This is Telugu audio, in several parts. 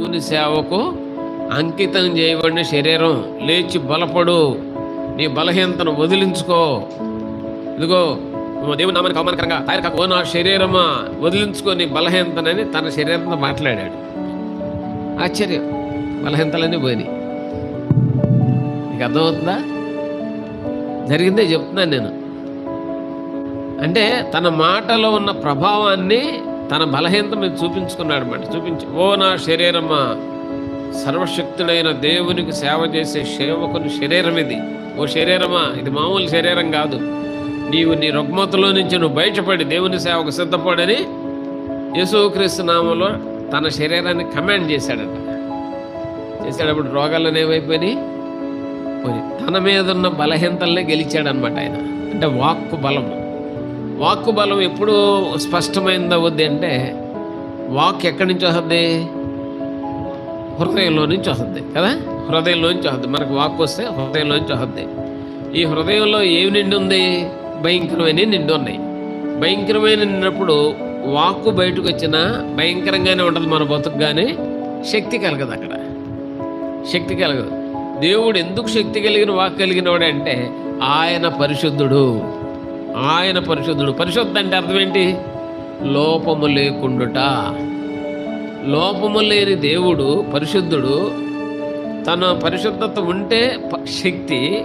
ప్రభువుని సేవకు అంకితం చేయబడిన శరీరం. లేచి బలపడు. నీ బలహీనతను వదిలించుకో. ఇదిగో దేవుని నామని అవమానకరంగా తయారు కాకు. నా శరీరమా వదిలించుకో. నీ బలహీనతనని తన శరీరంతో మాట్లాడాడు. ఆశ్చర్యం. బలహీనతలన్నీ పోయినాయి. నీకు అర్థమవుతుందా? జరిగిందే చెప్తున్నాను నేను. అంటే తన మాటలో ఉన్న ప్రభావాన్ని తన బలహీనతను చూపించుకున్నాడు అన్నమాట చూపించి ఓ నా శరీరమా సర్వశక్తుడైన దేవునికి సేవ చేసే సేవకుని శరీరం ఇది. ఓ శరీరమా ఇది మామూలు శరీరం కాదు. నీవు నీ రుగ్మతలో నుంచి నువ్వు బయటపడి దేవుని సేవకు సిద్ధపడని యేసుక్రీస్తు నామంలో తన శరీరాన్ని కమాండ్ చేశాడట. చేసేటప్పుడు రోగాలను ఏమైపోయినాయి? పోయి తన మీద ఉన్న బలహీనతల్నే గెలిచాడనమాట ఆయన. అంటే వాక్కు బలము. వాక్కు బలం ఎప్పుడు స్పష్టమైంది అవుద్ది అంటే వాక్ ఎక్కడి నుంచి వస్తుంది? హృదయంలో నుంచి వస్తుంది కదా? హృదయంలో నుంచి వస్తుంది. మనకు వాక్ వస్తే హృదయంలో నుంచి వస్తుంది. ఈ హృదయంలో ఏమి నిండి ఉంది? భయంకరమైన నిండి ఉన్నాయి. భయంకరమైన నిండినప్పుడు వాక్కు బయటకు వచ్చినా భయంకరంగానే ఉంటుంది మన బతుకు కానీ శక్తి కలగదు అక్కడ. శక్తి కలగదు. దేవుడు ఎందుకు శక్తి కలిగిన వాక్ కలిగిన వాడు అంటే ఆయన పరిశుద్ధుడు. ఆయన పరిశుద్ధుడు. పరిశుద్ధ అంటే అర్థం ఏంటి? లోపము లేకుండుట. లోపము లేని దేవుడు పరిశుద్ధుడు తన పరిశుద్ధత ఉంటే ప- శక్తి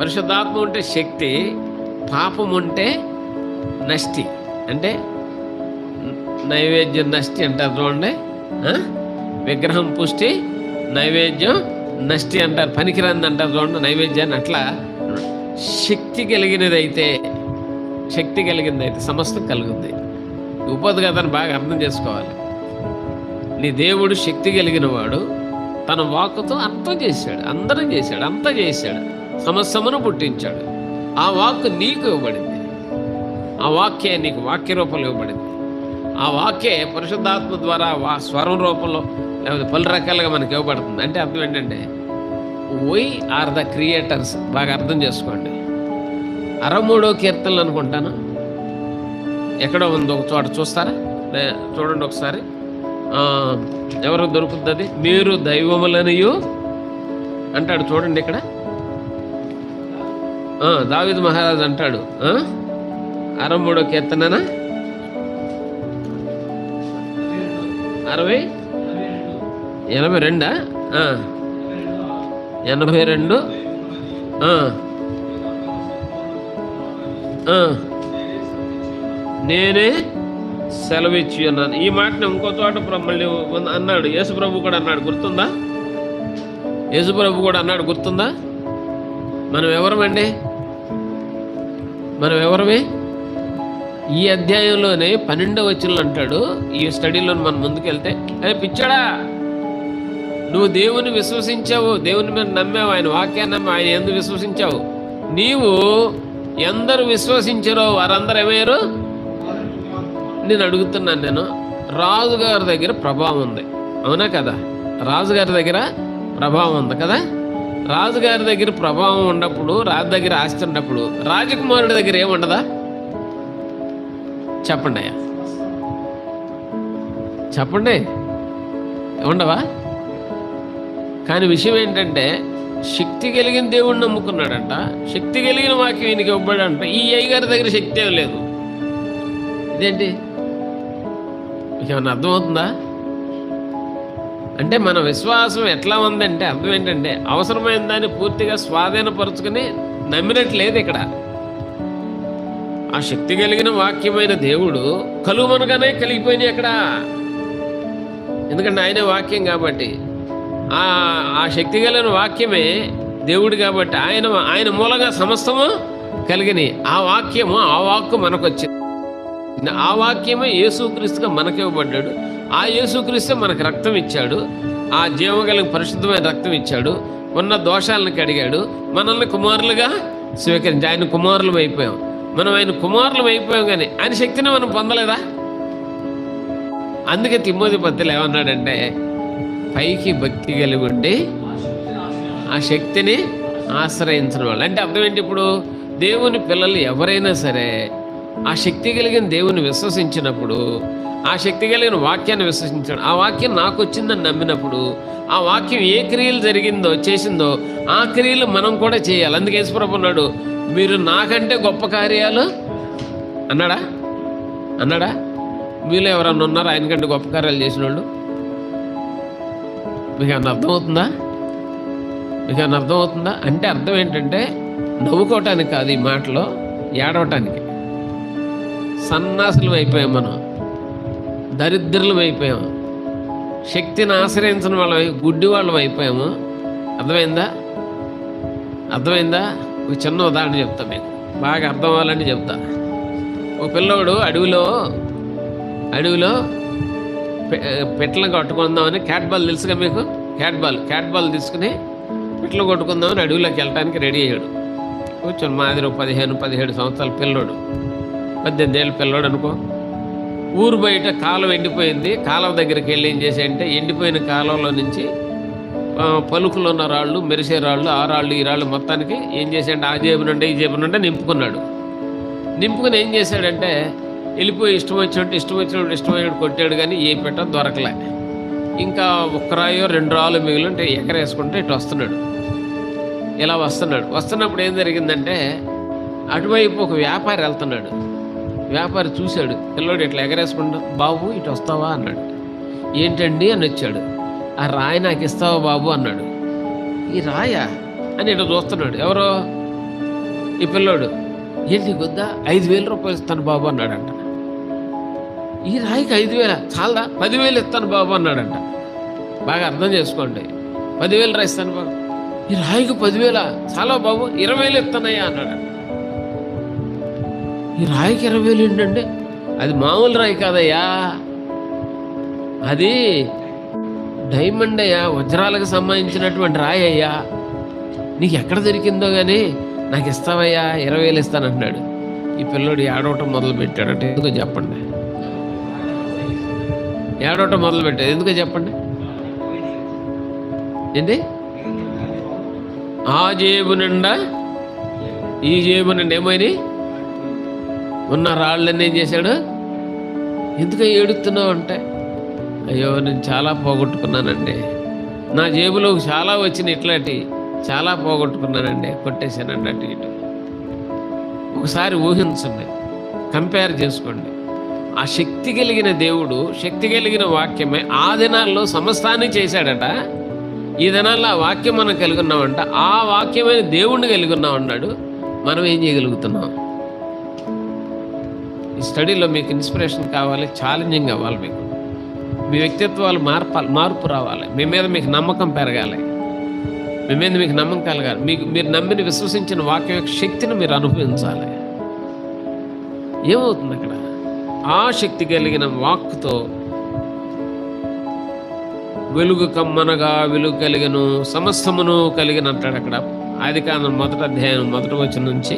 పరిశుద్ధాత్మ ఉంటే శక్తి పాపం ఉంటే నష్టి. అంటే నైవేద్యం నష్టి అంటారు చూడండి. విగ్రహం పుష్టి నైవేద్యం నష్టి అంటారు. పనికిరంది అంటారు చూడండి నైవేద్యాన్ని. అట్లా శక్తి కలిగినదైతే శక్తి కలిగిందైతే సమస్తం కలుగుద్ది ఉపది కథను బాగా అర్థం చేసుకోవాలి. నీ దేవుడు శక్తి కలిగిన వాడు తన వాక్కుతో అర్థం చేశాడు అందరం చేశాడు అంతా చేశాడు సమస్తమును పుట్టించాడు. ఆ వాక్కు నీకు ఇవ్వబడింది. ఆ వాక్యే నీకు వాక్య రూపంలో ఇవ్వబడింది. ఆ వాక్యే పరిశుద్ధాత్మ ద్వారా వా స్వరం రూపంలో లేకపోతే పలు రకాలుగా మనకి ఇవ్వబడుతుంది. అంటే అర్థం ఏంటంటే వై ఆర్ ద క్రియేటర్స్ బాగా అర్థం చేసుకోండి. అరమూడో కీర్తనలు అనుకుంటాను. ఎక్కడో ఉంది ఒక చోట చూస్తారా? చూడండి ఒకసారి. ఎవరు దొరుకుతుంది అది? మీరు దైవములనియు అంటాడు చూడండి ఇక్కడ. దావిద్ మహారాజ్ అంటాడు. అరమూడో కీర్తననా? అరవై? ఎనభై రెండా? ఎనభై రెండు? ఆ. నేనే సెలవిచ్చి అన్నాను ఈ మాటను ఇంకో చోట మళ్ళీ అన్నాడు. యేసు ప్రభు కూడా అన్నాడు. గుర్తుందా? యేసు ప్రభు కూడా అన్నాడు. గుర్తుందా? మనం ఎవరమండి మనం ఎవరమే ఈ అధ్యాయంలోనే పన్నెండవ వచ్చిన అంటాడు. ఈ స్టడీలో మనం ముందుకెళ్తే అదే పిచ్చాడా నువ్వు దేవుని విశ్వసించావు. దేవుని మీద నమ్మావు. ఆయన వాక్యాన్ని నమ్మావు. ఆయన ఎందుకు విశ్వసించావు? నీవు ఎందరు విశ్వసించారో వారందరూ ఏమయ్యారు నేను అడుగుతున్నాను నేను. రాజుగారి దగ్గర ప్రభావం ఉంది. అవునా కదా? రాజుగారి దగ్గర ప్రభావం ఉంది కదా? రాజుగారి దగ్గర ప్రభావం ఉన్నప్పుడు రాజు దగ్గర ఆస్తి ఉన్నప్పుడు రాజకుమారుడి దగ్గర ఏముండదా చెప్పండి అయ్యా. చెప్పండి. ఉండవా? కానీ విషయం ఏంటంటే శక్తి కలిగిన దేవుణ్ణి నమ్ముకున్నాడంట. శక్తి కలిగిన వాక్యం ఈయనకి ఇవ్వబడంట ఈ అయ్యగారి దగ్గర శక్తి ఏం లేదు. ఇదేంటి? ఏమన్నా అర్థమవుతుందా? అంటే మన విశ్వాసం ఎట్లా ఉందంటే అర్థం ఏంటంటే అవసరమైన దాన్ని పూర్తిగా స్వాధీనపరుచుకుని నమ్మినట్టు లేదు ఇక్కడ. ఆ శక్తి కలిగిన వాక్యమైన దేవుడు కలువనగానే కలిగిపోయినాయి అక్కడ. ఎందుకంటే ఆయనే వాక్యం కాబట్టి. ఆ ఆ శక్తి కలిగిన వాక్యమే దేవుడు కాబట్టి ఆయన ఆయన మూలంగా సమస్తము కలిగినాయి ఆ వాక్యము ఆ వాక్కు మనకు వచ్చింది ఆ వాక్యమే యేసుక్రీస్తుగా మనకి ఇవ్వబడ్డాడు ఆ యేసుక్రీస్తే మనకు రక్తం ఇచ్చాడు. ఆ జీవగలిగిన పరిశుద్ధమైన రక్తం ఇచ్చాడు. ఉన్న దోషాలను కడిగాడు. మనల్ని కుమారులుగా స్వీకరించి ఆయన కుమారులం అయిపోయాం. మనం ఆయన కుమారులం అయిపోయాం కానీ ఆయన శక్తిని మనం పొందలేదా? అందుకే తిమ్మోది పత్తిలో ఏమన్నాడంటే పైకి భక్తి కలిగి ఉండి ఆ శక్తిని ఆశ్రయించడం వల్ల. అంటే అర్థం ఏంటి ఇప్పుడు? దేవుని పిల్లలు ఎవరైనా సరే ఆ శక్తి కలిగిన దేవుని విశ్వసించినప్పుడు ఆ శక్తి కలిగిన వాక్యాన్ని విశ్వసించాడు ఆ వాక్యం నాకు వచ్చిందని నమ్మినప్పుడు ఆ వాక్యం ఏ క్రియలు జరిగిందో చేసిందో ఆ క్రియలు మనం కూడా చేయాలి. అందుకే యేసుప్రభు అన్నాడు మీరు నాకంటే గొప్ప కార్యాలు అన్నాడా? అన్నాడా? మీలో ఎవరన్నా ఉన్నారా? ఆయనకంటే గొప్ప కార్యాలు చేసిన వాళ్ళు మీకు అన్న అర్థమవుతుందా? మీకు అన్న అర్థమవుతుందా? అంటే అర్థం ఏంటంటే నవ్వుకోవటానికి కాదు ఈ మాటలో ఏడవటానికి. సన్నాసులు అయిపోయాం మనం. దరిద్రులం అయిపోయాము శక్తిని ఆశ్రయించిన వాళ్ళం గుడ్డి వాళ్ళం అయిపోయాము. అర్థమైందా? అర్థమైందా? ఒక చిన్న ఉదాహరణ చెప్తా మీకు. బాగా అర్థం అవ్వాలని చెప్తా. ఒక పిల్లోడు అడవిలో అడవిలో పె- కట్టుకుందామని క్యాట్ బాల్ తెలుసుగా మీకు? క్యాట్ బాల్ క్యాట్ బాల్ తీసుకుని పెట్టలు కొట్టుకుందామని అడవిలోకి వెళ్ళటానికి రెడీ అయ్యాడు. కూర్చొని మాదిరి పదిహేను పదిహేడు సంవత్సరాల పిల్లోడు. పద్దెనిమిది ఏళ్ళ పిల్లోడు అనుకో. ఊరు బయట కాలువ ఎండిపోయింది. కాలువ దగ్గరికి వెళ్ళి ఏం చేశాడంటే ఎండిపోయిన కాలువలో నుంచి పలుకులు ఉన్న రాళ్ళు మెరిసే రాళ్ళు ఆ రాళ్ళు ఈ రాళ్ళు మొత్తానికి ఏం చేశాడంటే ఆ జేబు నుండి ఈ జేబు నుండి నింపుకున్నాడు. నింపుకుని ఏం చేశాడంటే వెళ్ళిపోయి ఇష్టం వచ్చినట్టు ఇష్టం వచ్చినట్టు ఇష్టం వచ్చినట్టు కొట్టాడు కానీ ఏ పెట్ట దొరకలే. ఇంకా ఒక్క రాయో రెండు రాళ్ళు మిగిలి ఉంటే ఎకరేసుకుంటే ఇటు వస్తున్నాడు. ఇలా వస్తున్నాడు. వస్తున్నప్పుడు ఏం జరిగిందంటే అటువైపు ఒక వ్యాపారి వెళ్తున్నాడు. వ్యాపారి చూశాడు. పిల్లోడు ఇట్లా ఎగరేసుకుంటా బాబు ఇటు వస్తావా? అన్నాడు. ఏంటండి? అని వచ్చాడు. ఆ రాయి నాకు ఇస్తావా బాబు? అన్నాడు. ఈ రాయా? అని ఇటు చూస్తున్నాడు. ఎవరో? ఈ పిల్లోడు. ఏంటి కొద్దా ఐదు వేల రూపాయలు ఇస్తాను బాబు అన్నాడంట. ఈ రాయికి ఐదు వేల? చాలదా? పదివేలు ఇస్తాను బాబు అన్నాడంట. బాగా అర్థం చేసుకోండి. పదివేలు రా ఇస్తాను బాబు. ఈ రాయికి పదివేల? చాలా బాబు ఇరవై వేలు ఇస్తానయ్యా అన్నాడంట. ఈ రాయికి ఇరవై వేలు ఏంటంటే అది మామూలు రాయి కాదయ్యా. అది డైమండ్ అయ్యా వజ్రాలకు సంబంధించినటువంటి రాయి అయ్యా. నీకు ఎక్కడ దొరికిందో కానీ నాకు ఇస్తావయ్యా ఇరవై వేలు ఇస్తానంటున్నాడు ఈ పిల్లోడు ఏడవటం మొదలు పెట్టాడంటే ఎందుకో చెప్పండి. ఏడవటం మొదలు పెట్టాడు ఎందుకో చెప్పండి? ఏంటి? ఆ జేబు నిండా ఈ జేబు నిండా ఏమైనాయి ఉన్న రాళ్ళని ఏం చేశాడు? ఎందుకు ఏడుతున్నావు అంటే? అయ్యో నేను చాలా పోగొట్టుకున్నానండి. నా జేబులో చాలా వచ్చిన ఇట్లాంటి. చాలా పోగొట్టుకున్నానండి కొట్టేశానండి అటు ఇటు. ఒకసారి ఊహించండి. కంపేర్ చేసుకోండి. ఆ శక్తి కలిగిన దేవుడు శక్తి కలిగిన వాక్యమే ఆ దినాల్లో సమస్తాన్ని చేశాడట. ఈ దినాల్లో ఆ వాక్యం మనం కలిగి ఉన్నామంట ఆ వాక్యమైన దేవుణ్ణి కలిగి ఉన్నాం అన్నాడు. మనం ఏం చేయగలుగుతున్నాం? ఈ స్టడీలో మీకు ఇన్స్పిరేషన్ కావాలి ఛాలెంజింగ్ అవ్వాలి మీకు. మీ వ్యక్తిత్వాలు మార్పాలి మార్పు రావాలి. మీ మీద మీకు నమ్మకం పెరగాలి. మీ మీద మీకు నమ్మకం కలగాలి. మీకు మీరు నమ్మిన విశ్వసించిన వాక్యం యొక్క శక్తిని మీరు అనుభవించాలి. ఏమవుతుంది అక్కడ ఆ శక్తి కలిగిన వాక్తో వెలుగు కమ్మనగా వెలుగు కలిగను సమస్తమును కలిగిన అంటాడు అక్కడ. ఆది కాండం మొదటి అధ్యాయం మొదటి వచనం నుంచి.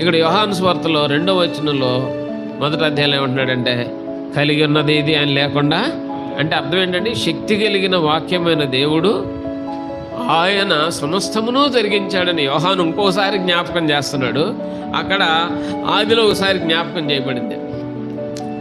ఇక్కడ యోహాను స్వార్తలో రెండో వచనంలో మొదటి అధ్యాయం ఏమంటున్నాడంటే కలిగి ఉన్నది ఇది అని లేకుండా అంటే అర్థం ఏంటంటే శక్తి కలిగిన వాక్యమైన దేవుడు ఆయన సమస్తమును జరిగించాడని యోహాను ఇంకోసారి జ్ఞాపకం చేస్తున్నాడు. అక్కడ ఆదిలో ఒకసారి జ్ఞాపకం చేయబడింది.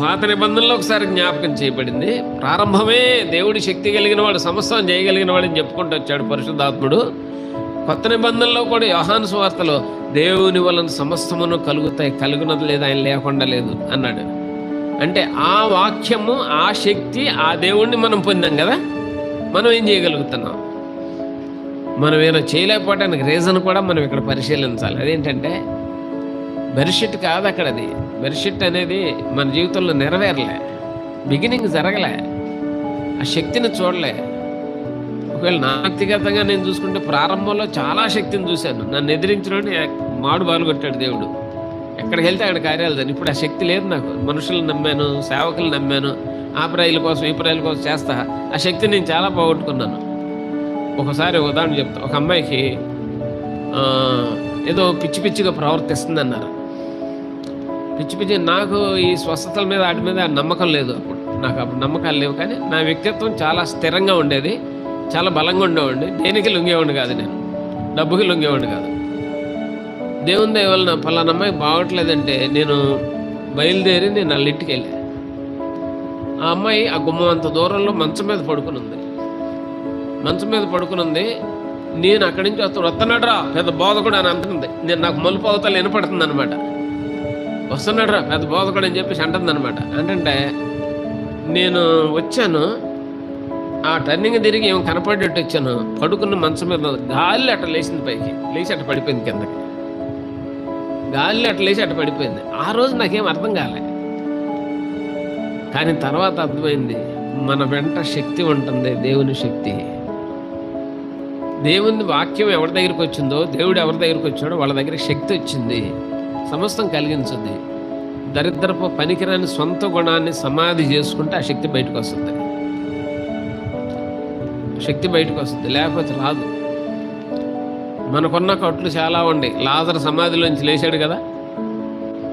పాత నిబంధనలో ఒకసారి జ్ఞాపకం చేయబడింది. ప్రారంభమే దేవుడి శక్తి కలిగిన వాడు సమస్తం చేయగలిగిన వాడని చెప్పుకుంటూ వచ్చాడు పరిశుద్ధాత్ముడు. కొత్త నిబంధనలో కూడా యోహాను స్వార్తలో దేవుని వలన సమస్తమును కలుగుతాయి కలుగునది లేదు ఆయన లేకుండా లేదు అన్నాడు. అంటే ఆ వాక్యము ఆ శక్తి ఆ దేవుణ్ణి మనం పొందాం కదా? మనం ఏం చేయగలుగుతున్నాం? మనం ఏమైనా చేయలేకపోవడానికి రీజన్ కూడా మనం ఇక్కడ పరిశీలించాలి. అదేంటంటే బెరిషిట్ కాదు అక్కడ అది బెరిషిట్ అనేది మన జీవితంలో నెరవేరలే. బిగినింగ్ జరగలే. ఆ శక్తిని చూడలే. ఒకవేళ నా వ్యక్తిగతంగా నేను చూసుకుంటే ప్రారంభంలో చాలా శక్తిని చూశాను. నన్ను ఎదిరించిన మాడు బాలు కొట్టాడు దేవుడు. ఎక్కడికి వెళ్తే అక్కడ కార్యాలు జరిగాయి. ఇప్పుడు ఆ శక్తి లేదు నాకు. మనుషులను నమ్మాను సేవకులు నమ్మాను ఆ ప్రజల కోసం ఈ ప్రజల కోసం చేస్తా. ఆ శక్తిని నేను చాలా పోగొట్టుకున్నాను. ఒకసారి ఉదాహరణ చెప్తా. ఒక అమ్మాయికి ఏదో పిచ్చి పిచ్చిగా ప్రవర్తిస్తుంది అన్నారు పిచ్చి పిచ్చి నాకు ఈ స్వస్థతల మీద వాటి మీద నమ్మకం లేదు అప్పుడు. నాకు అప్పుడు నమ్మకాలు లేవు కానీ నా వ్యక్తిత్వం చాలా స్థిరంగా ఉండేది. చాలా బలంగా ఉండేవాడిని. దేనికి లొంగేవాడిని కాదు నేను. డబ్బుకి లొంగేవాడిని కాదు. దేవుని దయవలన పలానా అమ్మాయి బాగోట్లేదంటే నేను బయలుదేరి నేను అల్లింటికి ఇంటికి వెళ్ళా ఆ అమ్మాయి ఆ గుమ్మం అంత దూరంలో మంచం మీద పడుకుని ఉంది మంచం మీద పడుకుని ఉంది నేను అక్కడి నుంచి వస్తాడు వస్తున్నాడు రా పెద్ద బోధకుడు అని అంటుంది. నేను నాకు మలుపు అవతల వినపడుతుంది అనమాట వస్తున్నాడు రా పెద్ద బోధకుడు అని చెప్పేసి అంటుంది అనమాట అంటే నేను వచ్చాను ఆ టర్నింగ్ తిరిగి ఏమి కనపడేట్టు వచ్చాను పడుకున్న మంచం మీద గాలి అట్ట లేచింది పైకి. లేచి అట్ట పడిపోయింది కిందకి. గాలి అట్ట లేచి అట్ట పడిపోయింది. ఆ రోజు నాకేం అర్థం కాలే. కానీ తర్వాత అర్థమైంది మన వెంట శక్తి ఉంటుంది దేవుని శక్తి. దేవుని వాక్యం ఎవరి దగ్గరికి వచ్చిందో దేవుడు ఎవరి దగ్గరికి వచ్చాడో వాళ్ళ దగ్గర శక్తి వచ్చింది. సమస్తం కలిగించుద్ది దరిద్రపు పనికిరాని సొంత గుణాన్ని సమాధి చేసుకుంటే ఆ శక్తి బయటకు వస్తుంది. శక్తి బయటకు వస్తుంది. లేకపోతే రాదు. మనకున్న కట్లు చాలా ఉండి లాజర్ సమాధిలోంచి లేచాడు కదా?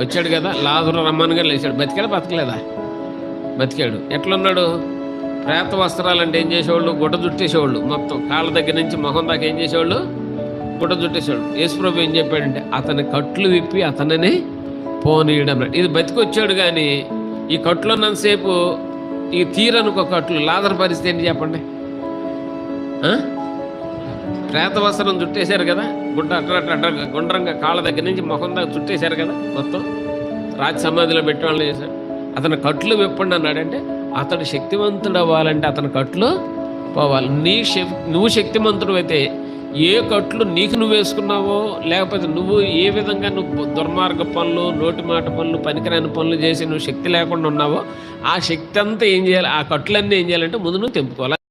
వచ్చాడు కదా? లాజరు రమ్మనుగా లేచాడు. బతికాడు? బతకలేదా? బతికాడు. ఎట్లున్నాడు? ప్రేత వస్త్రాలంటే ఏం చేసేవాళ్ళు? గుడ్డ జుట్టేసేవాళ్ళు మొత్తం కాళ్ళ దగ్గర నుంచి మొహం దాకా ఏం చేసేవాళ్ళు? గుడ్డ చుట్టేశాడు. యేసుప్రభు ఏం చెప్పాడంటే అతని కట్లు విప్పి అతనిని పోనీయడం ఇది బతికొచ్చాడు కానీ ఈ కట్లు ఉన్నంతసేపు ఈ తీరనుకో కట్లు లాదర పరిస్థితి ఏంటి చెప్పండి? ఆ? చుట్టేశారు కదా గుడ్డ అట్ట అట్ట గుండ్రంగా కాళ్ళ దగ్గర నుంచి ముఖం దాకా చుట్టేశారు కదా మొత్తం రాజ సమాధిలో పెట్టి చేశాడు అతని అతను కట్లు విప్పండి అన్నాడంటే అతడు శక్తివంతుడు అవ్వాలంటే అతని కట్లు పోవాలి. నీ శక్ నువ్వు శక్తిమంతుడు అయితే ఏ కట్లు నీకు నువ్వు వేసుకున్నావో లేకపోతే నువ్వు ఏ విధంగా నువ్వు దుర్మార్గ పనులు నోటి మాట పనులు పనికిరాని పనులు చేసి నువ్వు శక్తి లేకుండా ఉన్నావో ఆ శక్తి అంతా ఏం చేయాలి? ఆ కట్లన్నీ ఏం చేయాలంటే ముందు నువ్వు తెంపుకోవాలి.